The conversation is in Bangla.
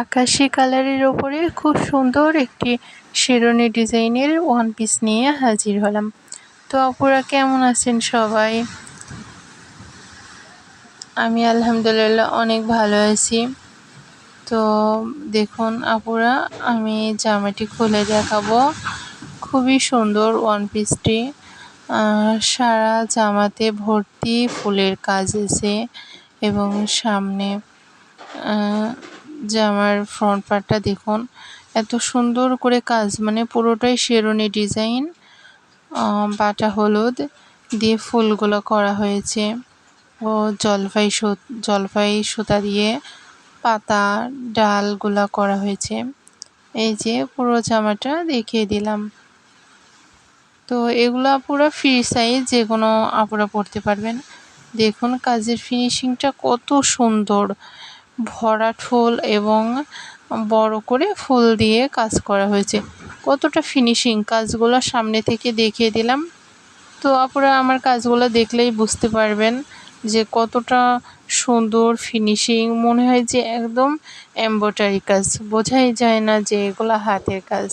আকাশি কালারের ওপরে খুব সুন্দর একটি শেরনি ডিজাইনের ওয়ান পিস নিয়ে হাজির হলাম। তো আপুরা কেমন আছেন সবাই? আমি আলহামদুলিল্লাহ অনেক ভালো আছি। তো দেখুন আপুরা আমি জামাটি খুলে দেখাবো। খুবই সুন্দর ওয়ান পিসটি সারা জামাতে ভর্তি ফুলের কাজ আছে এবং সামনে জামার ফ্রন্ট পার্টটা দেখুন, এত সুন্দর করে কাজ মানে পুরোটাই শেরনি ডিজাইন বাটা হলুদ দিয়ে ফুলগুলো করা হয়েছে। ও জলপাই জলপাই সুতা দিয়ে পাতা, ডালগুলো করা হয়েছে। এই যে পুরো জামাটা দেখিয়ে দিলাম। তো এগুলো পুরো ফ্রি সাইজ যে কোনো আপুরা পরতে পারবেন। দেখুন, কাজের ফিনিশিংটা কত সুন্দর। ভরাট ফুল এবং বড় করে ফুল দিয়ে কাজ করা হয়েছে। কতটা ফিনিশিং কাজগুলো সামনে থেকে দেখিয়ে দিলাম। তো আপনারা আমার কাজগুলো দেখলেই বুঝতে পারবেন যে কতটা সুন্দর ফিনিশিং মনে হয় যে একদম এম্ব্রয়ডারি কাজ। বোঝাই যায় না যে এগুলো হাতের কাজ।